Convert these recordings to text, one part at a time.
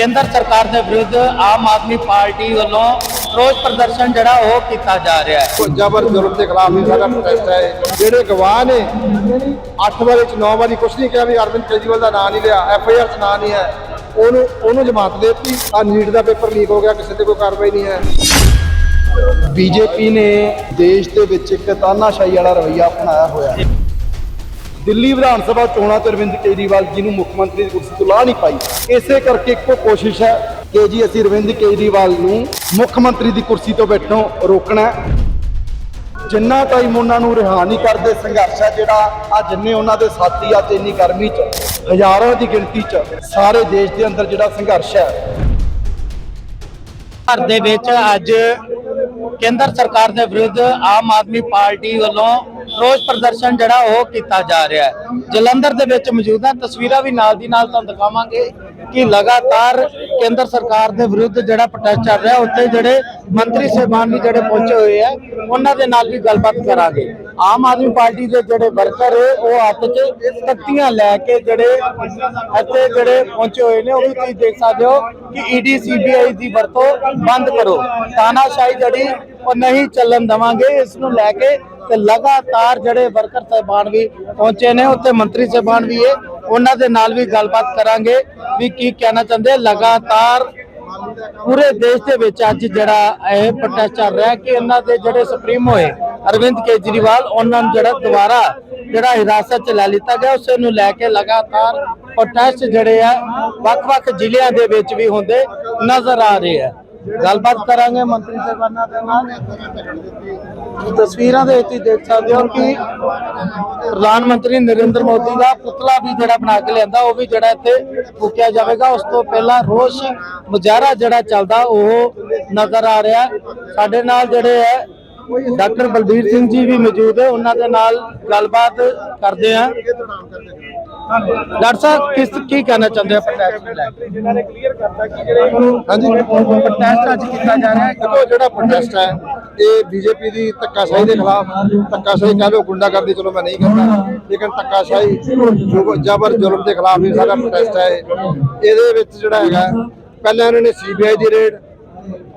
ਕੇਂਦਰ ਸਰਕਾਰ ਦੇ ਵਿਰੁੱਧ ਆਮ ਆਦਮੀ ਪਾਰਟੀ ਵੱਲੋਂ ਰੋਸ ਪ੍ਰਦਰਸ਼ਨ ਜਿਹੜਾ ਉਹ ਕੀਤਾ ਜਾ ਰਿਹਾ ਹੈ। ਜਬਰ ਜ਼ੁਲਮ ਦੇ ਖਿਲਾਫ ਹੀ ਸਾਡਾ ਪ੍ਰੋਟੈਸਟ ਹੈ। ਜਿਹੜੇ ਗਵਾਹ ਨੇ 8 ਵਾਰੀ ਚ 9 ਵਾਰੀ ਕੁਛ ਨਹੀਂ ਕਿਹਾ ਵੀ ਅਰਵਿੰਦ ਕੇਜਰੀਵਾਲ ਦਾ ਨਾਂ ਨਹੀਂ ਲਿਆ ਐਫ ਆਈ ਆਰ ਚ ਨਾਂ ਨਹੀਂ ਹੈ। ਉਹਨੂੰ ਉਹਨੂੰ ਜ਼ਮਾਨਤ ਦੇ ਦਿੱਤੀ। ਆ ਨੀਟ ਦਾ ਪੇਪਰ ਲੀਕ ਹੋ ਗਿਆ ਕਿਸੇ ਤੇ ਕੋਈ ਕਾਰਵਾਈ ਨਹੀਂ ਹੈ। ਬੀਜੇਪੀ ਨੇ ਦੇਸ਼ ਦੇ ਵਿੱਚ ਇੱਕ ਤਾਨਾਸ਼ਾਹੀ ਵਾਲਾ ਰਵੱਈਆ ਅਪਣਾਇਆ ਹੋਇਆ ਹੈ। ਦਿੱਲੀ ਵਿਧਾਨ ਸਭਾ ਚੋਣਾਂ ਤੇ ਅਰਵਿੰਦ ਕੇਜਰੀਵਾਲ ਜੀ ਨੂੰ ਮੁੱਖ ਮੰਤਰੀ ਦੀ ਕੁਰਸੀ ਤੋਂ ਲਾਹ ਨਹੀਂ ਪਾਈ। ਇਸੇ ਕਰਕੇ ਇੱਕੋ ਕੋਸ਼ਿਸ਼ ਹੈ ਕਿ ਜੀ ਅਸੀਂ ਅਰਵਿੰਦ ਕੇਜਰੀਵਾਲ ਨੂੰ ਮੁੱਖ ਮੰਤਰੀ ਦੀ ਕੁਰਸੀ ਤੋਂ ਬੈਠੋਂ, ਰੋਕਣਾ ਜਿੰਨਾ ਟਾਈਮ ਉਹਨਾਂ ਨੂੰ ਰਿਹਾ ਨਹੀਂ ਕਰਦੇ ਸੰਘਰਸ਼ ਹੈ, ਜਿਹੜਾ ਆ ਜਿੰਨੇ ਉਹਨਾਂ ਦੇ ਸਾਥੀ ਆ ਤੇ ਇੰਨੀ ਗਰਮੀ 'ਚ, ਹਜ਼ਾਰਾਂ ਦੀ ਗਿਣਤੀ 'ਚ, ਸਾਰੇ ਦੇਸ਼ ਦੇ ਅੰਦਰ ਜਿਹੜਾ ਸੰਘਰਸ਼ ਹੈ। ਭਾਰਤ ਦੇ ਵਿੱਚ ਅੱਜ ਕੇਂਦਰ ਸਰਕਾਰ ਦੇ ਵਿਰੁੱਧ ਆਮ ਆਦਮੀ ਪਾਰਟੀ ਵੱਲੋਂ ਰੋਸ ਪ੍ਰਦਰਸ਼ਨ ਜਿਹੜਾ ਉਹ ਕੀਤਾ ਜਾ ਰਿਹਾ ਹੈ। ਜਲੰਧਰ ਦੇ ਵਿੱਚ ਮੌਜੂਦਾ ਤਸਵੀਰਾਂ ਵੀ ਨਾਲ ਦੀ ਨਾਲ ਤੁਹਾਨੂੰ ਦਿਖਾਵਾਂਗੇ ਕਿ ਲਗਾਤਾਰ ਕੇਂਦਰ ਸਰਕਾਰ ਦੇ ਵਿਰੁੱਧ ਜਿਹੜਾ ਪ੍ਰੋਟੈਸਟ ਚੱਲ ਰਿਹਾ, ਉੱਥੇ ਜਿਹੜੇ ਮੰਤਰੀ ਸਹਿਬਾਨ ਵੀ ਜਿਹੜੇ ਪਹੁੰਚੇ ਹੋਏ ਆ ਉਹਨਾਂ ਦੇ ਨਾਲ ਵੀ ਗੱਲਬਾਤ ਕਰਾਂਗੇ। ਆਮ ਆਦਮੀ ਪਾਰਟੀ ਦੇ ਜਿਹੜੇ ਵਰਕਰ ਉਹ ਹੱਥ 'ਚ ਤਖਤੀਆਂ ਲੈ ਕੇ ਜਿਹੜੇ ਇੱਥੇ ਜਿਹੜੇ ਪਹੁੰਚੇ ਹੋਏ ਨੇ, ਉਹ ਵੀ ਤੁਸੀਂ ਦੇਖ ਸਕਦੇ ਹੋ ਕਿ E ਈਡੀ ਸੀਬੀਆਈ ਦੀ ਵਰਤੋਂ ਬੰਦ ਕਰੋ। ਤਾਨਾਸ਼ਾਹੀ ਜਿਹੜੀ ਉਹ ਨਹੀਂ ਚੱਲਣ ਦਵਾਂਗੇ। ਇਸ ਨੂੰ ਲੈ ਕੇ ਤੇ ਲਗਾਤਾਰ ਜਿਹੜੇ ਵਰਕਰ ਸਹਿਬਾਨ ਵੀ ਪਹੁੰਚੇ ਨੇ, ਉੱਥੇ ਮੰਤਰੀ ਸਹਿਬਾਨ ਵੀ ਹੈ, ਉਹਨਾਂ ਦੇ ਨਾਲ ਵੀ ਗੱਲਬਾਤ ਕਰਾਂਗੇ ਵੀ ਕੀ ਕਹਿਣਾ ਚਾਹੁੰਦੇ ਲਗਾਤਾਰ ਪੂਰੇ ਦੇਸ਼ ਦੇ ਵਿੱਚ ਅੱਜ ਜਿਹੜਾ ਇਹ ਪ੍ਰੋਟੈਸਟ ਚੱਲ ਰਿਹਾ ਕਿ ਇਹਨਾਂ ਦੇ ਜਿਹੜੇ ਸੁਪਰੀਮ ਹੋਏ, ਅਰਵਿੰਦ ਕੇਜਰੀਵਾਲ, ਉਹਨਾਂ ਨੂੰ ਜਿਹੜਾ ਦੁਬਾਰਾ ਜਿਹੜਾ ਹਿਰਾਸਤ ਚ ਲੈ ਲਿੱਤਾ ਗਿਆ, ਉਸ ਨੂੰ ਲੈ ਕੇ ਲਗਾਤਾਰ ਪ੍ਰੋਟੈਸਟ ਜਿਹੜੇ ਆ, ਵੱਖ-ਵੱਖ ਜ਼ਿਲ੍ਹਿਆਂ ਦੇ ਵਿੱਚ ਵੀ ਹੁੰਦੇ ਨਜ਼ਰ ਆ ਰਹੇ ਆ। ਗੱਲਬਾਤ ਕਰਾਂਗੇ, ਮੰਤਰੀ ਸਾਹਿਬਾਨਾਂ ਦੇ ਨਾਲ। ਤਸਵੀਰਾਂ ਦੇ ਵਿੱਚ ਦੇਖ ਸਕਦੇ ਹੋ ਕਿ ਪ੍ਰਧਾਨ ਮੰਤਰੀ ਨਰਿੰਦਰ ਮੋਦੀ ਦਾ ਪੁਤਲਾ ਵੀ ਜਿਹੜਾ ਬਣਾ ਕੇ ਲਿਆਂਦਾ, ਉਹ ਵੀ ਜਿਹੜਾ ਇੱਥੇ ਫੂਕਿਆ ਜਾਵੇਗਾ। ਉਸ ਤੋਂ ਪਹਿਲਾਂ ਰੋਸ਼ ਮੁਜ਼ਾਹਰਾ ਜਿਹੜਾ ਚੱਲਦਾ, ਉਹ ਨਜ਼ਰ ਆ ਰਿਹਾ। ਸਾਡੇ ਨਾਲ ਜਿਹੜੇ ਹੈ ਡਾਕਟਰ ਬਲਬੀਰ ਸਿੰਘ ਜੀ ਵੀ ਮੌਜੂਦ ਹੈ ਉਹਨਾਂ ਦੇ ਨਾਲ ਗੱਲਬਾਤ ਕਰਦੇ ਆ ਡਾਕਟਰ ਸਾਹਿਬ ਕਿਸ ਕੀ ਕਹਿਣਾ ਚਾਹੁੰਦੇ ਆ ਪ੍ਰੋਟੈਸਟ ਨੂੰ ਲੈ ਕੇ ਹਾਂਜੀ। ਪ੍ਰੋਟੈਸਟ ਅੱਜ ਕੀਤਾ ਜਾ ਰਿਹਾ ਹੈ। ਦੇਖੋ ਜਿਹੜਾ ਪ੍ਰੋਟੈਸਟ ਹੈ ਇਹ ਬੀਜੇਪੀ ਦੀ ਧੱਕਾਸ਼ਾਹੀ ਦੇ ਖਿਲਾਫ ਧੱਕਾਸ਼ਾਹੀ ਕਹਿ ਲਓ ਗੁੰਡਾਗਰਦੀ ਚਲੋ ਮੈਂ ਨਹੀਂ ਕਹਿੰਦਾ ਲੇਕਿਨ ਧੱਕਾਸ਼ਾਹੀ ਜੋ ਜਬਰ ਜ਼ੁਲਮ ਦੇ ਖਿਲਾਫ ਹੀ ਸਾਡਾ ਪ੍ਰੋਟੈਸਟ ਹੈ ਇਹ। ਇਹਦੇ ਵਿੱਚ ਜਿਹੜਾ ਹੈਗਾ ਪਹਿਲਾਂ ਇਹਨਾਂ ਨੇ ਸੀਬੀਆਈ ਦੀ ਰੇਡ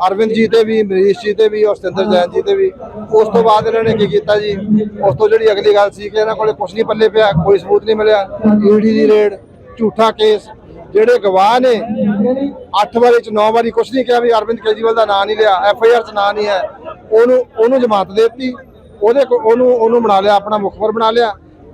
ਅਰਵਿੰਦ ਜੀ ਤੇ ਵੀ, ਮਰੀਸ਼ ਜੀ ਤੇ ਵੀ ਔਰ ਸਤਿੰਦਰ ਜੈਨ ਜੀ ਤੇ ਵੀ। ਉਸ ਤੋਂ ਬਾਅਦ ਇਹਨਾਂ ਨੇ ਕੀ ਕੀਤਾ ਜੀ? ਉਸ ਤੋਂ ਜਿਹੜੀ ਅਗਲੀ ਗੱਲ ਸੀ ਕਿ ਇਹਨਾਂ ਕੋਲੇ ਕੁਝ ਨਹੀਂ ਪੱਲੇ ਪਿਆ, ਕੋਈ ਸਬੂਤ ਨਹੀਂ ਮਿਲਿਆ। ਈਡੀ ਦੀ ਰੇਡ, ਝੂਠਾ ਕੇਸ। ਜਿਹੜੇ ਗਵਾਹ ਨੇ 8 ਵਾਰੀ ਚ 9 ਵਾਰੀ ਕੁਛ ਨਹੀਂ ਕਿਹਾ ਵੀ ਅਰਵਿੰਦ ਕੇਜਰੀਵਾਲ ਦਾ ਨਾਂ ਨਹੀਂ ਲਿਆ, ਐਫ ਆਈ ਆਰ ਚ ਨਾਂ ਨਹੀਂ ਹੈ। ਉਹਨੂੰ ਉਹਨੂੰ ਜ਼ਮਾਨਤ ਦੇ ਦਿੱਤੀ। ਉਹਦੇ ਕੋ- ਉਹਨੂੰ ਉਹਨੂੰ ਬਣਾ ਲਿਆ, ਆਪਣਾ ਮੁਖਬਰ ਬਣਾ ਲਿਆ।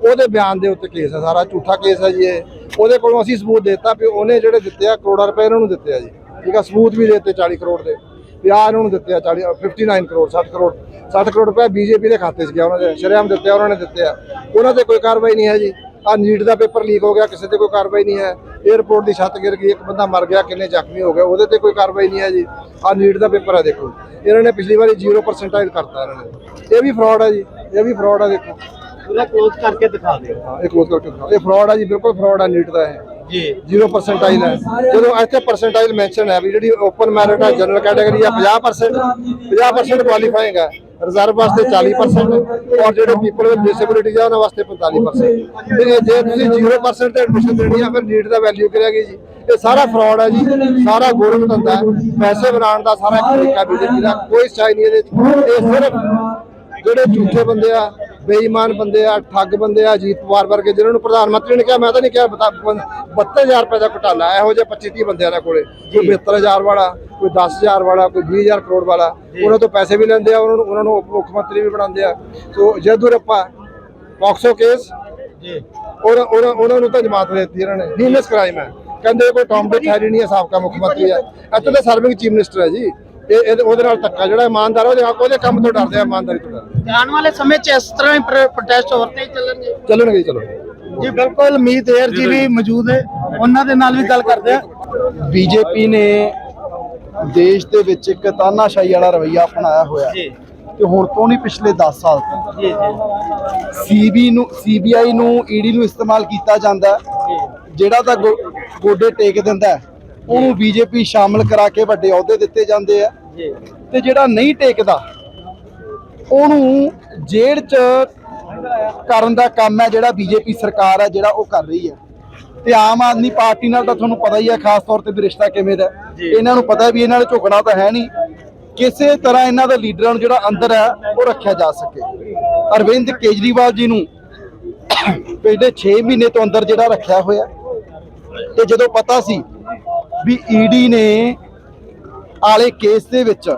ਉਹਦੇ ਬਿਆਨ ਦੇ ਉੱਤੇ ਕੇਸ ਹੈ ਸਾਰਾ, ਝੂਠਾ ਕੇਸ ਹੈ ਜੀ ਇਹ। ਉਹਦੇ ਕੋਲੋਂ ਅਸੀਂ ਸਬੂਤ ਦਿੱਤਾ ਵੀ ਉਹਨੇ ਜਿਹੜੇ ਦਿੱਤੇ ਆ, ਕਰੋੜਾਂ ਰੁਪਏ ਇਹਨਾਂ ਨੂੰ ਦਿੱਤੇ ਆ ਜੀ। ਠੀਕ ਆ ਸਬੂਤ ਵੀ ਦਿੱਤੇ 40 ਕਰੋੜ ਦੇ। ਵੀ ਆਹ ਇਹਨਾਂ ਨੂੰ ਦਿੱਤੇ ਆ 40 59 ਕਰੋੜ 60 ਕਰੋੜ 60 ਕਰੋੜ ਰੁਪਏ ਬੀਜੇਪੀ ਦੇ ਖਾਤੇ 'ਚ ਗਿਆ ਉਹਨਾਂ ਦੇ ਸ਼ਰੇਆਮ ਦਿੱਤੇ ਆ, ਉਹਨਾਂ ਨੇ ਦਿੱਤੇ ਆ। ਉਹਨਾਂ ਤੇ ਕੋਈ ਕਾਰਵਾਈ ਨਹੀਂ ਹੈ ਜੀ। ਆ ਨੀਟ ਦਾ ਪੇਪਰ ਲੀਕ ਹੋ ਗਿਆ ਕਿਸੇ ਤੇ ਕੋਈ ਕਾਰਵਾਈ ਨਹੀਂ ਹੈ। 에어ਪੋਰਟ ਦੀ ਛੱਤ ਗਿਰ ਗਈ ਇੱਕ ਬੰਦਾ ਮਰ ਗਿਆ ਕਿੰਨੇ ਜ਼ਖਮੀ ਹੋ ਗਏ ਉਹਦੇ ਤੇ ਕੋਈ ਕਾਰਵਾਈ ਨਹੀਂ ਹੈ ਜੀ। ਆ ਨੀਟ ਦਾ ਪੇਪਰ ਹੈ ਦੇਖੋ। ਇਹਨਾਂ ਨੇ ਪਿਛਲੀ ਵਾਰੀ 0% ਕਰਤਾ ਇਹਨਾਂ ਨੇ। ਇਹ ਵੀ ਫਰਾਡ ਹੈ ਜੀ ਇਹ ਵੀ ਫਰਾਡ ਹੈ ਦੇਖੋ। ਪੂਰਾ ਕਲੋਜ਼ ਕਰਕੇ ਦਿਖਾ ਦਿਓ। ਹਾਂ ਇਹ ਕਲੋਜ਼ ਕਰਕੇ ਦਿਖਾਓ। ਇਹ ਫਰਾਡ ਹੈ ਜੀ ਬਿਲਕੁਲ ਫਰਾਡ ਹੈ ਨੀਟ ਦਾ ਇਹ। ਜੀ। 0% ਹੈ। ਜਦੋਂ ਇੱਥੇ ਪਰਸੈਂਟਾਈਲ ਮੈਂਸ਼ਨ ਹੈ ਵੀ ਜਿਹੜੀ ਓਪਨ ਮੈਰਿਟ ਹੈ ਜਨਰਲ ਕੈਟਾਗਰੀ ਹੈ 50% 50% ਕੁਆਲੀਫਾਈਂਗ ਹੈ। ਰਿਜ਼ਰਵ ਵਾਸਤੇ 40% ਔਰ ਜਿਹੜੇ ਪੀਪਲ ਵਿਦ ਡਿਸੇਬਿਲਿਟੀਜ਼ ਆ ਉਹਨਾਂ ਵਾਸਤੇ 45% ਤੇ ਜੇ ਤੁਸੀਂ 0% ਤੇ ਐਡਮਿਸ਼ਨ ਦੇਣੀ ਆ ਫਿਰ ਨੀਟ ਦਾ ਵੈਲਿਊ ਕਰੇਗੀ ਜੀ? ਇਹ ਸਾਰਾ ਫਰਾਡ ਹੈ ਜੀ। ਸਾਰਾ ਗੋਰਖ ਧੰਦਾ ਹੈ। ਪੈਸੇ ਬਣਾਉਣ ਦਾ ਸਾਰਾ ਤਰੀਕਾ ਬੀਜੇਪੀ ਦਾ ਕੋਈ ਸਚਾਈ ਨਹੀਂ ਇਹਦੇ ਇਹ ਸਿਰਫ ਜਿਹੜੇ ਝੂਠੇ ਬੰਦੇ ਆ ਬੇਈਮਾਨ ਬੰਦੇ ਆ ਠੱਗ ਬੰਦੇ ਆ ਅਜੀਤ ਪਵਾਰ ਵਰਗੇ ਜਿਨ੍ਹਾਂ ਨੂੰ ਪ੍ਰਧਾਨ ਮੰਤਰੀ ਨੇ ਕਿਹਾ ਮੈਂ ਤਾਂ ਨਹੀਂ ਕਿਹਾ ਬਤਾ- ਬੰ- 72000 ਰੁਪਏ ਦਾ ਘੁਟਾਲਾ ਇਹੋ ਜਿਹੇ 25 30 ਬੰਦਿਆਂ ਦੇ ਕੋਲੇ ਕੋਈ 72000 ਵਾਲਾ ਕੋਈ 10000 ਵਾਲਾ ਕੋਈ 20000 ਕਰੋੜ ਵਾਲਾ ਉਹਨਾਂ ਤੋਂ ਪੈਸੇ ਵੀ ਲੈਂਦੇ ਆ ਉਹਨਾਂ ਨੂੰ ਉਹਨਾਂ ਨੂੰ ਉਪ ਮੁੱਖ ਮੰਤਰੀ ਵੀ ਬਣਾਉਂਦੇ ਆ। ਸੋ ਜਦੂਰਪਾ ਪੌਕਸੋ ਕੇਸ ਜੀ। ਉਹਨਾਂ ਉਹਨਾਂ ਨੂੰ ਤਾਂ ਜਮਾਤ ਦੇ ਦਿੱਤੀ ਇਹਨਾਂ ਨੇ ਹੀਨਸ ਕ੍ਰਾਈਮ ਹੈ। ਕਹਿੰਦੇ ਕੋਈ ਟੌਮ ਦੇ ਥੈਰੀ ਨਹੀਂ ਹੈ ਸਾਬਕਾ ਮੁੱਖ ਮੰਤਰੀ ਹੈ। ਇੱਥੇ ਤਾਂ ਸਰਵਿੰਗ ਚੀਫ ਮਿਨਿਸਟਰ ਹੈ ਜੀ। ਇਹ ਉਹਦੇ ਨਾਲ ਧੱਕਾ ਜਿਹੜਾ ਇਮਾਨਦਾਰ ਉਹਦੇ ਉਹਦੇ ਕੰਮ ਤੋਂ ਡਰਦੇ ਆ ਇਮਾਨਦਾਰੀ ਤੋਂ ਡਰਦੇ ਆਉਣ ਵਾਲੇ ਸਮੇਂ 'ਚ ਇਸ ਤਰ੍ਹਾਂ ਹੀ ਪ੍ਰੋ- ਪ੍ਰੋਟੈਸਟ ਹੋਰ ਤੇ ਹੀ ਚੱਲਣਗੇ। ਚੱਲਣਗੇ ਜੀ, ਚਲੋ ਜੀ ਬਿਲਕੁਲ ਮੀਤ ਏਰ ਜੀ ਵੀ ਮੌਜੂਦ ਹੈ। ਉਹਨਾਂ ਦੇ ਨਾਲ ਵੀ ਗੱਲ ਕਰਦੇ ਆ ਬੀਜੇਪੀ ਨੇ ਦੇਸ਼ ਦੇ ਵਿੱਚ ਇੱਕ ਤਾਨਾਸ਼ਾਹੀ ਵਾਲਾ ਰਵੱਈਆ ਅਪਣਾਇਆ ਹੋਇਆ ਜੀ। ਤੇ ਹੁਣ ਤੋਂ ਨਹੀਂ ਪਿਛਲੇ 10 ਸਾਲ ਤੋਂ। ਜੀ ਜੀ। ਸੀਬੀ ਨੂੰ ਸੀਬੀਆਈ ਨੂੰ ਈਡੀ ਨੂੰ ਇਸਤੇਮਾਲ ਕੀਤਾ ਜਾਂਦਾ ਹੈ। ਜਿਹੜਾ ਤਾਂ ਗੋ- ਗੋਡੇ ਟੇਕ ਦਿੰਦਾ ਹੈ, ਉਹਨੂੰ ਬੀਜੇਪੀ ਸ਼ਾਮਲ ਕਰਾ ਕੇ ਵੱਡੇ ਅਹੁਦੇ ਦਿੱਤੇ ਜਾਂਦੇ ਆ। ਜੀ। ਤੇ ਜਿਹੜਾ ਨਹੀਂ ਟੇਕਦਾ ਉਹਨੂੰ ਜੇਲ੍ਹ 'ਚ ਕਰਨ ਦਾ ਕੰਮ ਹੈ ਜਿਹੜਾ ਬੀਜੇਪੀ ਸਰਕਾਰ ਹੈ ਜਿਹੜਾ ਉਹ ਕਰ ਰਹੀ ਹੈ। ਤੇ ਆਮ ਆਦਮੀ ਪਾਰਟੀ ਨਾਲ ਤਾਂ ਤੁਹਾਨੂੰ ਪਤਾ ਹੀ ਹੈ ਖਾਸ ਤੌਰ ਤੇ ਵੀ ਰਿਸ਼ਤਾ ਕਿਵੇਂ ਦਾ। ਇਹਨਾਂ ਨੂੰ ਪਤਾ ਵੀ ਇਹਨਾਂ ਨੇ ਝੁਕਣਾ ਤਾਂ ਹੈ ਨਹੀਂ। ਕਿਸੇ ਤਰ੍ਹਾਂ ਇਹਨਾਂ ਦੇ ਲੀਡਰਾਂ ਨੂੰ ਜਿਹੜਾ ਅੰਦਰ ਹੈ ਉਹ ਰੱਖਿਆ ਜਾ ਸਕੇ। ਅਰਵਿੰਦ ਕੇਜਰੀਵਾਲ ਜੀ ਨੂੰ ਪਿਛਲੇ 6 ਮਹੀਨੇ ਤੋਂ ਅੰਦਰ ਜਿਹੜਾ ਰੱਖਿਆ ਹੋਇਆ ਤੇ ਜਦੋਂ ਪਤਾ ਸੀ ਵੀ ਈਡੀ ਨੇ ਆਲੇ ਕੇਸ ਦੇ ਵਿੱਚ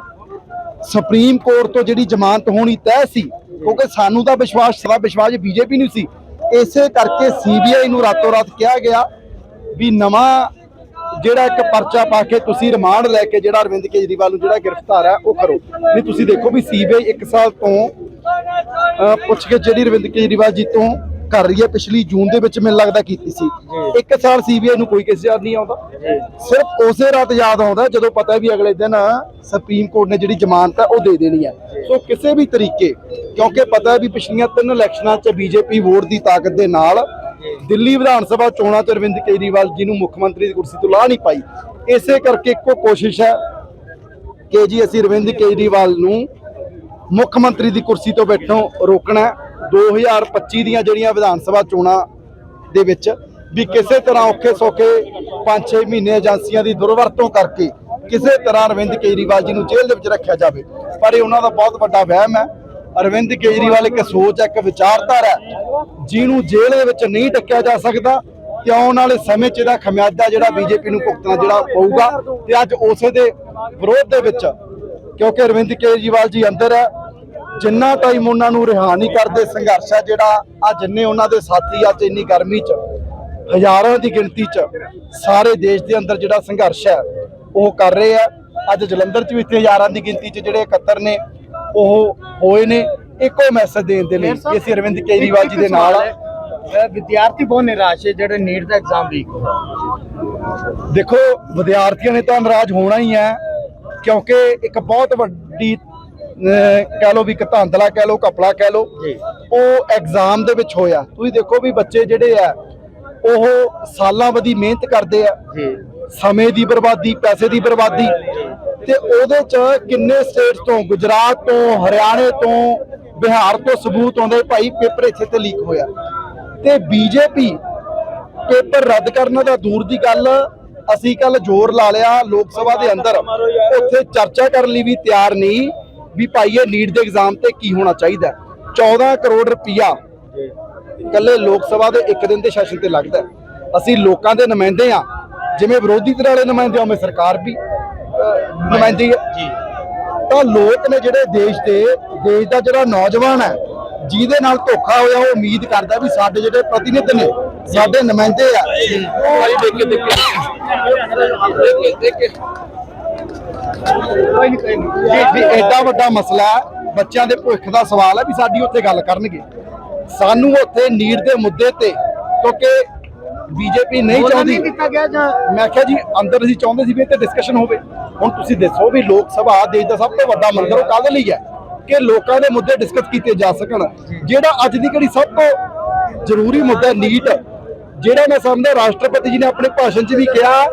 ਸੁਪਰੀਮ ਕੋਰਟ ਤੋਂ ਜਿਹੜੀ ਜ਼ਮਾਨਤ ਹੋਣੀ ਤੈਅ ਸੀ, ਕਿਉਂਕਿ ਸਾਨੂੰ ਤਾਂ ਵਿਸ਼ਵਾਸ ਸਦਾ ਵਿਸ਼ਵਾਸ ਬੀਜੇਪੀ ਨੂੰ ਸੀ, ਇਸੇ ਕਰਕੇ ਸੀਬੀਆਈ ਨੂੰ ਰਾਤੋਂ ਰਾਤ ਕਿਹਾ ਗਿਆ ਵੀ ਨਵਾਂ ਜਿਹੜਾ ਇੱਕ ਪਰਚਾ ਪਾ ਕੇ ਤੁਸੀਂ ਰਿਮਾਂਡ ਲੈ ਕੇ ਜਿਹੜਾ ਅਰਵਿੰਦ ਕੇਜਰੀਵਾਲ ਨੂੰ ਜਿਹੜਾ ਗ੍ਰਿਫਤਾਰ ਹੈ, ਉਹ ਕਰੋ। ਨਹੀਂ, ਤੁਸੀਂ ਦੇਖੋ ਵੀ ਸੀਬੀਆਈ 1 ਸਾਲ ਤੋਂ ਪੁੱਛ ਕੇ ਜਿਹੜੀ ਅਰਵਿੰਦ ਕੇਜਰੀਵਾਲ ਜੀ ਤੋਂ ਕਰ ਰਹੀ ਹੈ ਪਿਛਲੀ ਜੂਨ ਦੇ ਵਿੱਚ ਮੈਨੂੰ ਲੱਗਦਾ ਕੀਤੀ ਸੀ। ਇੱਕ ਸਾਲ ਸੀਬੀਆਈ ਨੂੰ ਕੋਈ ਕੇਸ ਯਾਦ ਨਹੀਂ ਆਉਂਦਾ। ਸਿਰਫ ਉਸੇ ਰਾਤ ਯਾਦ ਆਉਂਦਾ ਜਦੋਂ ਪਤਾ ਵੀ ਅਗਲੇ ਦਿਨ ਸੁਪਰੀਮ ਕੋਰਟ ਨੇ ਜਿਹੜੀ ਜ਼ਮਾਨਤ ਹੈ ਉਹ ਦੇ ਦੇਣੀ ਹੈ। ਸੋ ਕਿਸੇ ਵੀ ਤਰੀਕੇ ਕਿਉਂਕਿ ਪਤਾ ਹੈ ਵੀ ਪਿਛਲੀਆਂ ਤਿੰਨ ਇਲੈਕਸ਼ਨਾਂ 'ਚ ਬੀਜੇਪੀ ਵੋਟ ਦੀ ਤਾਕਤ ਦੇ ਨਾਲ ਦਿੱਲੀ ਵਿਧਾਨ ਸਭਾ ਚੋਣਾਂ 'ਚ ਅਰਵਿੰਦ ਕੇਜਰੀਵਾਲ ਜੀ ਨੂੰ ਮੁੱਖ ਮੰਤਰੀ ਦੀ ਕੁਰਸੀ ਤੋਂ ਲਾਹ ਨਹੀਂ ਪਾਈ। ਇਸੇ ਕਰਕੇ ਇੱਕੋ ਕੋਸ਼ਿਸ਼ ਹੈ ਕਿ ਜੀ ਅਸੀਂ ਅਰਵਿੰਦ ਕੇਜਰੀਵਾਲ ਨੂੰ ਮੁੱਖ ਮੰਤਰੀ ਦੀ ਕੁਰਸੀ ਤੋਂ ਬੈਠੋਂ ਰੋਕਣਾ ਹੈ। 2025 ਦੀਆਂ ਜਿਹੜੀਆਂ ਵਿਧਾਨ ਸਭਾ ਚੋਣਾਂ ਦੇ ਵਿੱਚ ਵੀ ਕਿਸੇ ਤਰ੍ਹਾਂ ਔਖੇ ਸੌਖੇ 5-6 ਮਹੀਨੇ ਏਜੰਸੀਆਂ ਦੀ ਦੁਰਵਰਤੋਂ ਕਰਕੇ ਕਿਸੇ ਤਰ੍ਹਾਂ ਅਰਵਿੰਦ ਕੇਜਰੀਵਾਲ ਜੀ ਨੂੰ ਜੇਲ੍ਹ ਦੇ ਵਿੱਚ ਰੱਖਿਆ ਜਾਵੇ। ਪਰ ਇਹ ਉਹਨਾਂ ਦਾ ਬਹੁਤ ਵੱਡਾ ਵਹਿਮ ਹੈ। ਅਰਵਿੰਦ ਕੇਜਰੀਵਾਲ ਇੱਕ ਸੋਚ ਹੈ ਇੱਕ ਵਿਚਾਰਧਾਰਾ ਹੈ। ਜਿਹਨੂੰ ਜੇਲ੍ਹ ਦੇ ਵਿੱਚ ਨਹੀਂ ਟੱਕਿਆ ਜਾ ਸਕਦਾ ਤੇ ਆਉਣ ਵਾਲੇ ਸਮੇਂ 'ਚ ਇਹਦਾ ਖਮਿਆਜ਼ਾ ਜਿਹੜਾ ਬੀਜੇਪੀ ਨੂੰ ਭੁਗਤਣਾ ਜਿਹੜਾ ਪਊਗਾ ਤੇ ਅੱਜ ਉਸੇ ਦੇ ਵਿਰੋਧ ਦੇ ਵਿੱਚ ਕਿਉਂਕਿ ਅਰਵਿੰਦ ਕੇਜਰੀਵਾਲ ਜੀ ਅੰਦਰ ਹੈ ਜਿੰਨਾ ਟਾਈਮ ਉਹਨਾਂ ਨੂੰ ਰਿਹਾ ਨਹੀਂ ਕਰਦੇ ਸੰਘਰਸ਼ ਹੈ ਜਿਹੜਾ ਆ ਜਿੰਨੇ ਉਹਨਾਂ ਦੇ ਸਾਥੀ ਅੱਜ ਇੰਨੀ ਗਰਮੀ 'ਚ ਹਜ਼ਾਰਾਂ ਦੀ ਗਿਣਤੀ 'ਚ ਸਾਰੇ ਦੇਸ਼ ਦੇ ਅੰਦਰ ਜਿਹੜਾ ਸੰਘਰਸ਼ ਹੈ ਉਹ ਕਰ ਰਹੇ ਆ ਅੱਜ ਜਲੰਧਰ 'ਚ ਵੀ ਇੱਥੇ ਹਜ਼ਾਰਾਂ ਦੀ ਗਿਣਤੀ 'ਚ ਜਿਹੜੇ ਇਕੱਤਰ ਨੇ ਉਹ ਹੋਏ ਨੇ। ਇੱਕੋ ਮੈਸੇਜ ਦੇਣ ਦੇ ਲਈ ਕਿ ਅਸੀਂ ਅਰਵਿੰਦ ਕੇਜਰੀਵਾਲ ਜੀ ਦੇ ਨਾਲ ਵਿਦਿਆਰਥੀ ਬਹੁਤ ਨਿਰਾਸ਼ ਹੈ ਜਿਹੜੇ ਨੀਟ ਦਾ ਐਗਜ਼ਾਮ ਵੀਕ ਦੇਖੋ ਵਿਦਿਆਰਥੀਆਂ ਨੇ ਤਾਂ ਨਾਰਾਜ਼ ਹੋਣਾ ਹੀ ਹੈ ਕਿਉਂਕਿ ਇੱਕ ਬਹੁਤ ਵੱਡੀ ਕਹਿ ਲਓ ਵੀ ਇੱਕ ਧਾਂਦਲਾ ਕਹਿ ਲਓ ਕਪੜਾ ਕਹਿ ਜੀ। ਉਹ ਐਗਜ਼ਾਮ ਦੇ ਵਿੱਚ ਹੋਇਆ। ਤੁਸੀਂ ਦੇਖੋ ਵੀ ਬੱਚੇ ਜਿਹੜੇ ਆ ਉਹ ਸਾਲਾਂ ਵਧੀ ਮਿਹਨਤ ਕਰਦੇ ਆ। ਜੀ। ਸਮੇਂ ਦੀ ਬਰਬਾਦੀ ਪੈਸੇ ਦੀ ਬਰਬਾਦੀ। ਤੇ ਉਹਦੇ ਚ ਕਿੰਨੇ ਸਟੇਟਸ ਤੋਂ ਗੁਜਰਾਤ ਤੋਂ ਹਰਿਆਣੇ ਤੋਂ ਬਿਹਾਰ ਤੋਂ ਸਬੂਤ ਆਉਂਦੇ ਭਾਈ ਪੇਪਰ ਇੱਥੇ ਤੇ ਲੀਕ ਹੋਇਆ। ਤੇ ਬੀਜੇਪੀ ਪੇਪਰ ਰੱਦ ਕਰਨ ਦਾ ਦੂਰ ਦੀ ਗੱਲ ਅਸੀਂ ਕੱਲ ਜ਼ੋਰ ਲਾ ਲਿਆ ਲੋਕ ਸਭਾ ਦੇ ਅੰਦਰ। ਉੱਥੇ ਚਰਚਾ ਕਰਨ ਲਈ ਵੀ ਤਿਆਰ ਨਹੀਂ। ਵੀ ਭਾਈ ਇਹ ਨੀਟ ਦੇ ਐਗਜ਼ਾਮ ਤੇ ਕੀ ਹੋਣਾ ਚਾਹੀਦਾ ਹੈ। 14 ਕਰੋੜ ਰੁਪਈਆ ਇਕੱਲੇ ਲੋਕ ਸਭਾ ਦੇ ਇੱਕ ਦਿਨ ਦੇ ਸੈਸ਼ਨ ਤੇ ਲੱਗਦਾ। ਅਸੀਂ ਲੋਕਾਂ ਦੇ ਨੁਮਾਇੰਦੇ ਆ ਜਿਵੇਂ ਵਿਰੋਧੀ ਧਿਰ ਵਾਲੇ ਨੁਮਾਇੰਦੇ ਆ ਉਵੇਂ ਸਰਕਾਰ ਵੀ ਨੁਮਾਇੰਦੀ ਹੈ। ਜੀ। ਤਾਂ ਲੋਕ ਨੇ ਜਿਹੜੇ ਦੇਸ਼ ਦੇ ਦੇਸ਼ ਦਾ ਜਿਹੜਾ ਨੌਜਵਾਨ ਹੈ ਜਿਹਦੇ ਨਾਲ ਧੋਖਾ ਹੋਇਆ ਉਹ ਉਮੀਦ ਕਰਦਾ ਵੀ ਸਾਡੇ ਜਿਹੜੇ ਪ੍ਰਤੀਨਿਧ ਨੇ ਸਾਡੇ ਨੁਮਾਇੰਦੇ ਆ। ਉਹ ਦੇਖ ਕੇ ਦੇਖ ਕੇ ਦੇਖ। ਕੇ ਕੋਈ ਨਹੀਂ ਕੋਈ ਨਹੀਂ ਵੀ ਐਡਾ ਵੱਡਾ ਮਸਲਾ ਹੈ ਬੱਚਿਆਂ ਦੇ ਭਵਿੱਖ ਦਾ ਸਵਾਲ ਹੈ ਵੀ ਸਾਡੀ ਉੱਥੇ ਗੱਲ ਕਰਨਗੇ। ਸਾਨੂੰ ਉੱਥੇ ਨੀਟ ਦੇ ਮੁੱਦੇ ਤੇ ਕਿਉਂਕਿ ਬੀਜੇਪੀ ਨਹੀਂ ਚਾਹੁੰਦੀ। ਨਹੀਂ ਦਿੱਤਾ ਗਿਆ ਜਾਂ ਮੈਂ ਕਿਹਾ ਜੀ ਅੰਦਰ ਅਸੀਂ ਚਾਹੁੰਦੇ ਸੀ ਵੀ ਇੱਥੇ ਡਿਸਕਸ਼ਨ ਹੋਵੇ। ਹੁਣ ਤੁਸੀਂ ਦੱਸੋ ਵੀ ਲੋਕ ਸਭਾ ਦੇਸ਼ ਦਾ ਸਭ ਤੋਂ ਵੱਡਾ ਮੰਦਰ ਉਹ ਕਾਹਦੇ ਲਈ ਹੈ? ਕਿ ਲੋਕਾਂ ਦੇ ਮੁੱਦੇ ਡਿਸਕਸ ਕੀਤੇ ਜਾ ਸਕਣ। ਜਿਹੜਾ ਅੱਜ ਦੀ ਘੜੀ ਸਭ ਤੋਂ ਜ਼ਰੂਰੀ ਮੁੱਦਾ ਨੀਟ। ਜਿਹੜਾ ਮੈਂ ਸਮਝਦਾ ਰਾਸ਼ਟਰਪਤੀ ਜੀ ਨੇ ਆਪਣੇ ਭਾਸ਼ਣ 'ਚ ਵੀ ਕਿਹਾ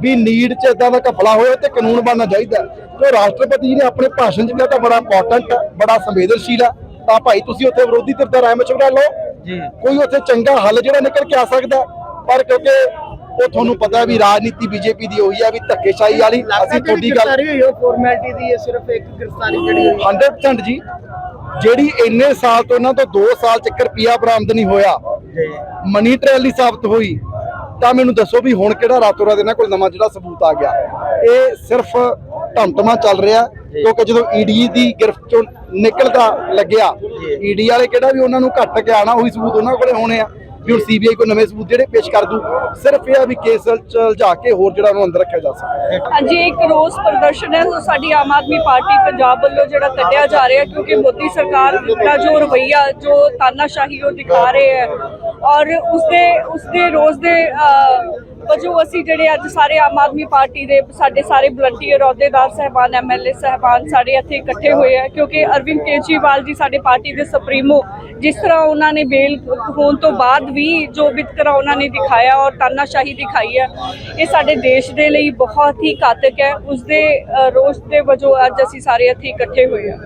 ਵੀ ਨੀਟ 'ਚ ਇਦਾਂ ਦਾ ਘਪਲਾ ਹੋਇਆ ਤੇ ਕਾਨੂੰਨ ਬਣਨਾ ਚਾਹੀਦਾ ਤੇ ਰਾਸ਼ਟਰਪਤੀ ਜੀ ਨੇ ਆਪਣੇ ਭਾਸ਼ਣ 'ਚ ਕਿਹਾ ਤਾਂ ਬੜਾ ਇੰਪੋਰਟੈਂਟ ਬੜਾ ਸੰਵੇਦਨਸ਼ੀਲ ਹੈ। ਤਾਂ ਭਾਈ ਤੁਸੀਂ ਉੱਥੇ ਵਿਰੋਧੀ ਧਿਰ ਦਾ ਰਾਏ ਮਸ਼ਵਰਾ ਲਓ। ਜੀ। ਕੋਈ ਉੱਥੇ ਚੰਗਾ ਹੱਲ ਜਿਹੜਾ ਨਿਕਲ ਕੇ ਆ ਸਕਦਾ ਪਰ ਕਿਉਂਕਿ ਉਹ ਤੁਹਾਨੂੰ ਪਤਾ ਵੀ ਰਾਜਨੀਤੀ ਬੀਜੇਪੀ ਦੀ ਹੋਈ ਹੈ ਵੀ ਧੱਕੇਸ਼ਾਹੀ ਵਾਲੀ। ਅਸੀਂ ਤੁਹਾਡੀ ਗੱਲ ਗ੍ਰਿਫਤਾਰੀ ਹੋਈ ਉਹ ਫਾਰਮੈਲਿਟੀ ਦੀ ਹੈ ਸਿਰਫ ਇੱਕ ਗ੍ਰਿਫਤਾਰੀ ਜਿਹੜੀ ਹੋਈ 100% ਜੀ। ਜਿਹੜੀ ਇੰਨੇ ਸਾਲ ਤੋਂ ਇਹਨਾਂ ਤੋਂ 2 ਸਾਲ ਚ ਇੱਕ ਰੁਪਿਆ ਬਰਾਮਦ ਨਹੀਂ ਹੋਇਆ। ਜੀ। ਮਨੀ ਟ੍ਰੈਲੀ ਸਾਬਤ ਹੋਈ। ਤਾਂ ਮੈਨੂੰ ਦੱਸੋ ਵੀ ਹੁਣ ਕਿਹੜਾ ਰਾਤੋਂ ਰਾਤ ਇਹਨਾਂ ਕੋਲ ਨਵਾਂ ਜਿਹੜਾ ਸਬੂਤ ਆ ਗਿਆ? ਇਹ ਸਿਰਫ ਧਮਤਮਾ ਚੱਲ ਰਿਹਾ, ਕਿਉਂਕਿ ਜਦੋਂ ਈਡੀ ਦੀ ਗ੍ਰਿਫ਼ਤ ਚੋਂ ਨਿਕਲਦਾ ਲੱਗਿਆ ਈਡੀ ਵਾਲੇ ਕਿਹੜਾ ਵੀ ਉਹਨਾਂ ਨੂੰ ਘੱਟ ਕੇ ਆਣਾ ਉਹੀ ਸਬੂਤ ਉਹਨਾਂ ਕੋਲੇ ਹੋਣੇ ਆ। ਵੀ ਹੁਣ ਸੀਬੀਆਈ ਕੋ ਨਵੇਂ ਸਬੂਤ ਜਿਹੜੇ ਪੇਸ਼ ਕਰ ਦੂ, ਸਿਰਫ ਇਹ ਆ ਵੀ ਕੇਸ ਚ ਕੇ ਹੋਰ ਜਿਹੜਾ ਉਹਨੂੰ ਅੰਦਰ ਰੱਖਿਆ ਜਾ ਸਕਦਾ ਹਾਂਜੀ, ਇੱਕ ਰੋਸ ਪ੍ਰਦਰਸ਼ਨ ਹੈ ਉਹ ਸਾਡੀ ਆਮ ਆਦਮੀ ਪਾਰਟੀ ਪੰਜਾਬ ਵੱਲੋਂ ਜਿਹੜਾ ਕੱਢਿਆ ਜਾ ਰਿਹਾ, ਕਿਉਂਕਿ ਮੋਦੀ ਸਰਕਾਰ ਦਾ ਜੋ ਰਵਈਆ, ਜੋ ਤਾਨਾਸ਼ਾਹੀ ਉਹ ਦਿਖਾ ਰਹੇ ਹੈ। ਔਰ ਉਸਦੇ ਉਸਦੇ ਰੋਜ਼ ਦੇ ਵਜੋਂ ਅਸੀਂ ਜਿਹੜੇ ਅੱਜ ਸਾਰੇ ਆਮ ਆਦਮੀ ਪਾਰਟੀ ਦੇ ਸਾਡੇ ਸਾਰੇ ਵਲੰਟੀਅਰ ਅਹੁਦੇਦਾਰ ਸਹਿਬਾਨ ਐਮਐਲਏ ਸਹਿਬਾਨ ਸਾਡੇ ਇੱਥੇ ਇਕੱਠੇ ਹੋਏ ਆ ਕਿਉਂਕਿ ਅਰਵਿੰਦ ਕੇਜਰੀਵਾਲ ਜੀ ਸਾਡੇ ਪਾਰਟੀ ਦੇ ਸੁਪਰੀਮੋ ਜਿਸ ਤਰ੍ਹਾਂ ਉਹਨਾਂ ਨੇ ਬੇਲ ਹੋਣ ਤੋਂ ਬਾਅਦ ਵੀ ਜੋ ਵਿਤਕਰਾ ਉਹਨਾਂ ਨੇ ਦਿਖਾਇਆ ਔਰ ਤਾਨਾਸ਼ਾਹੀ ਦਿਖਾਈ ਹੈ ਇਹ ਸਾਡੇ ਦੇਸ਼ ਦੇ ਲਈ ਬਹੁਤ ਹੀ ਘਾਤਕ ਹੈ ਉਸਦੇ ਅ, ਰੋਸ ਦੇ ਵਜੋਂ ਅੱਜ ਅਸੀਂ ਸਾਰੇ ਇੱਥੇ ਇਕੱਠੇ ਹੋਏ ਹਾਂ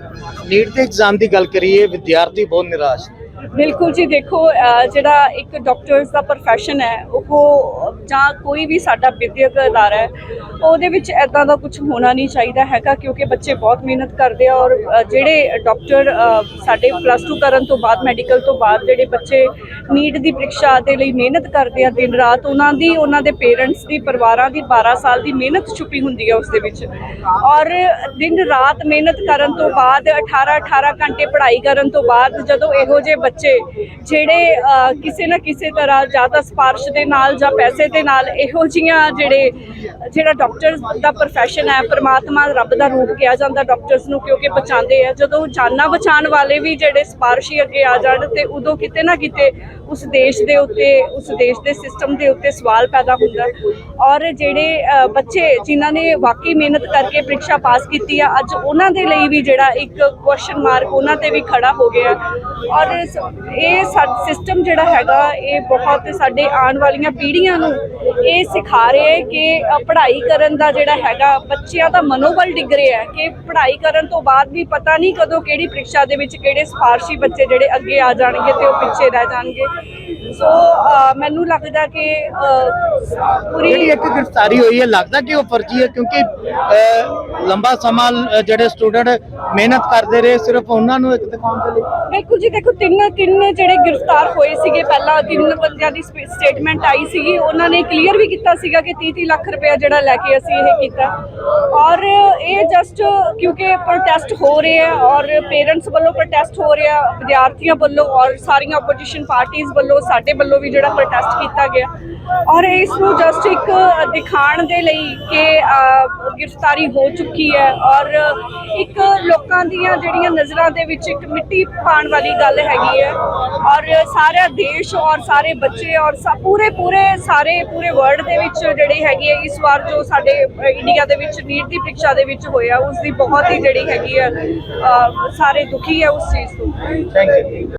ਨੀਟ ਦੇ ਐਗਜ਼ਾਮ ਦੀ ਗੱਲ ਕਰੀਏ ਵਿਦਿਆਰਥੀ ਬਹੁਤ ਨਿਰਾਸ਼ ਨੇ। ਬਿਲਕੁਲ ਜੀ, ਦੇਖੋ ਜਿਹੜਾ ਇੱਕ ਡਾਕਟਰਸ ਦਾ profession ਹੈ, ਉਹ ਜਾਂ ਕੋਈ ਵੀ ਸਾਡਾ ਵਿਦਿਅਕ ਅਦਾਰਾ ਹੈ ਉਹਦੇ ਵਿੱਚ ਐਦਾਂ ਦਾ ਕੁਝ ਹੋਣਾ ਨਹੀਂ ਚਾਹੀਦਾ ਹੈਗਾ ਕਿਉਂਕਿ ਬੱਚੇ ਬਹੁਤ ਮਿਹਨਤ ਕਰਦੇ ਆ ਔਰ ਜਿਹੜੇ ਡਾਕਟਰ ਸਾਡੇ ਪਲੱਸ 2 ਕਰਨ ਤੋਂ ਬਾਅਦ ਮੈਡੀਕਲ ਤੋਂ ਬਾਅਦ ਜਿਹੜੇ ਬੱਚੇ ਨੀਟ ਦੀ ਪ੍ਰੀਖਿਆ ਦੇ ਲਈ ਮਿਹਨਤ ਕਰਦੇ ਆ ਦਿਨ ਰਾਤ, ਉਹਨਾਂ ਦੀ, ਉਹਨਾਂ ਦੇ ਪੇਰੈਂਟਸ ਦੀ, ਪਰਿਵਾਰਾਂ ਦੀ 12 ਸਾਲ ਦੀ ਮਿਹਨਤ ਛੁਪੀ ਹੁੰਦੀ ਹੈ ਉਸ ਦੇ ਵਿੱਚ। ਔਰ ਦਿਨ ਰਾਤ ਮਿਹਨਤ ਕਰਨ ਤੋਂ ਬਾਅਦ 18 18 ਘੰਟੇ ਪੜ੍ਹਾਈ ਕਰਨ ਤੋਂ ਬਾਅਦ ਜਦੋਂ ਇਹੋ ਜਿਹੇ ਬੱਚੇ ਜਿਹੜੇ ਕਿਸੇ ਨਾ ਕਿਸੇ ਤਰ੍ਹਾਂ ਜਾਂ ਤਾਂ ਸਿਫਾਰਿਸ਼ ਦੇ ਨਾਲ ਜਾਂ ਪੈਸੇ ਦੇ ਨਾਲ ਇਹੋ ਜੀਆਂ ਜਿਹੜੇ, ਜਿਹੜਾ ਡਾਕਟਰਸ ਦਾ profession ਹੈ ਪਰਮਾਤਮਾ ਰੱਬ ਦਾ ਰੂਪ ਕਿਹਾ ਜਾਂਦਾ ਡਾਕਟਰਸ ਨੂੰ ਕਿਉਂਕਿ ਬਚਾਉਂਦੇ ਆ। ਜਦੋਂ ਜਾਨਾਂ ਬਚਾਉਣ ਵਾਲੇ ਵੀ ਜਿਹੜੇ ਸਿਫਾਰਿਸ਼ੀ ਅੱਗੇ ਆ ਜਾਣ ਤੇ ਉਦੋਂ ਕਿਤੇ ਨਾ ਕਿਤੇ ਉਸ ਦੇਸ਼ ਦੇ ਉੱਤੇ ਉਸ ਦੇਸ਼ ਦੇ ਸਿਸਟਮ ਦੇ ਉੱਤੇ ਸਵਾਲ ਪੈਦਾ ਹੁੰਦਾ ਔਰ ਜਿਹੜੇ ਬੱਚੇ ਜਿਨ੍ਹਾਂ ਨੇ ਵਾਕਈ ਮਿਹਨਤ ਕਰਕੇ ਪ੍ਰੀਖਿਆ ਪਾਸ ਕੀਤੀ ਆ ਅੱਜ ਉਹਨਾਂ ਦੇ ਲਈ ਵੀ ਜਿਹੜਾ ਇੱਕ ਕੁਐਸਚਨ ਮਾਰਕ ਉਹਨਾਂ ਤੇ ਵੀ ਖੜਾ ਹੋ ਗਿਆ ਔਰ ਸ- ਇਹ ਸਿਸਟਮ ਜਿਹੜਾ ਹੈਗਾ ਇਹ ਬਹੁਤ ਸਾਡੇ ਆਉਣ ਵਾਲੀਆਂ ਪੀੜ੍ਹੀਆਂ ਨੂੰ ਇਹ ਸਿਖਾ ਰਿਹਾ ਹੈ ਕਿ ਅ, ਪੜ੍ਹਾਈ ਕਰਨ ਦਾ ਜਿਹੜਾ ਹੈਗਾ, ਬੱਚਿਆਂ ਦਾ ਮਨੋਬਲ ਡਿੱਗ ਰਿਹਾ ਹੈ ਕਿ ਪੜ੍ਹਾਈ ਕਰਨ ਤੋਂ ਬਾਅਦ ਵੀ ਪਤਾ ਨਹੀਂ ਕਦੋਂ ਕਿਹੜੀ ਪ੍ਰੀਖਿਆ ਦੇ ਵਿੱਚ ਕਿਹੜੇ ਸਿਫਾਰਸ਼ੀ ਬੱਚੇ ਜਿਹੜੇ ਅੱਗੇ ਆ ਜਾਣਗੇ ਤੇ ਉਹ ਪਿੱਛੇ ਰਹਿ ਜਾਣਗੇ। ਸੋ ਮੈਨੂੰ ਲੱਗਦਾ ਕਿ ਪੂਰੀ ਜਿਹੜੀ ਇੱਕ ਗ੍ਰਿਫਤਾਰੀ ਹੋਈ ਹੈ ਲੱਗਦਾ ਕਿ ਉਹ ਫਰਜ਼ੀ ਹੈ? ਕਿਉਂਕਿ ਲੰਬਾ ਸਮਾਂ ਜਿਹੜੇ ਸਟੂਡੈਂਟ ਮਿਹਨਤ ਕਰਦੇ ਰਹੇ ਸਿਰਫ ਉਹਨਾਂ ਨੂੰ ਇੱਕ ਦਿਖਾਉਣ ਦੇ ਲਈ? ਬਿਲਕੁਲ ਜੀ ਦੇਖੋ ਤਿੰਨ ਤਿੰਨ ਜਿਹੜੇ ਗ੍ਰਿਫਤਾਰ ਹੋਏ ਸੀਗੇ ਪਹਿਲਾਂ ਤਿੰਨ ਬੰਦਿਆਂ ਦੀ ਸਟੇਟਮੈਂਟ ਆਈ ਸੀਗੀ। ਉਹਨਾਂ ਨੇ ਕਲੀਅਰ ਵੀ ਕੀਤਾ ਸੀਗਾ ਕਿ 30 30 ਲੱਖ ਰੁਪਏ ਜਿਹੜਾ ਲੈ ਕੇ ਅਸੀਂ ਇਹ ਕੀਤਾ। ਔਰ ਇਹ ਜਸਟ ਕਿਉਂਕਿ ਪ੍ਰੋਟੈਸਟ ਹੋ ਰਹੇ ਆ ਔਰ ਪੇਰੈਂਟਸ ਵੱਲੋਂ ਪ੍ਰੋਟੈਸਟ ਹੋ ਰਿਹਾ ਵਿਦਿਆਰਥੀਆਂ ਵੱਲੋਂ ਔਰ ਸਾਰੀਆਂ ਆਪੋਜੀਸ਼ਨ ਪਾਰਟੀਆਂ ਵੱਲੋਂ ਸਾਡੇ ਵੱਲੋਂ ਵੀ ਜਿਹੜਾ ਪ੍ਰੋਟੈਸਟ ਕੀਤਾ ਗਿਆ। ਔਰ ਇਸ ਨੂੰ ਜਸਟ ਇੱਕ ਦਿਖਾਣ ਦੇ ਲਈ ਕਿ ਗ੍ਰਿਫਤਾਰੀ ਹੋ ਚੁੱਕੀ ਹੈ। ਔਰ ਇੱਕ ਲੋਕਾਂ ਦੀਆਂ ਜਿਹੜੀਆਂ ਨਜ਼ਰਾਂ ਦੇ ਵਿੱਚ ਇੱਕ ਮਿੱਟੀ ਪਾਣ ਵਾਲੀ ਗੱਲ ਹੈਗੀ ਹੈ। ਔਰ ਸਾਰਾ ਦੇਸ਼ ਔਰ ਸਾਰੇ ਬੱਚੇ ਔਰ ਸਾ- ਪੂਰੇ ਪੂਰੇ, ਸਾਰੇ, ਪੂਰੇ ਵਰਲਡ ਦੇ ਵਿੱਚ ਜਿਹੜੀ ਹੈਗੀ ਹੈ, ਇਸ ਵਾਰ ਜੋ ਸਾਡੇ ਇੰਡੀਆ ਦੇ ਵਿੱਚ ਨੀਟ ਦੀ ਪ੍ਰੀਖਿਆ ਦੇ ਵਿੱਚ ਹੋਇਆ ਉਸ ਦੀ ਬਹੁਤ ਹੀ ਜਿਹੜੀ ਹੈਗੀ ਹੈ ਸਾਰੇ ਦੁਖੀ ਹੈ ਉਸ ਚੀਜ਼ ਤੋਂ। Thank you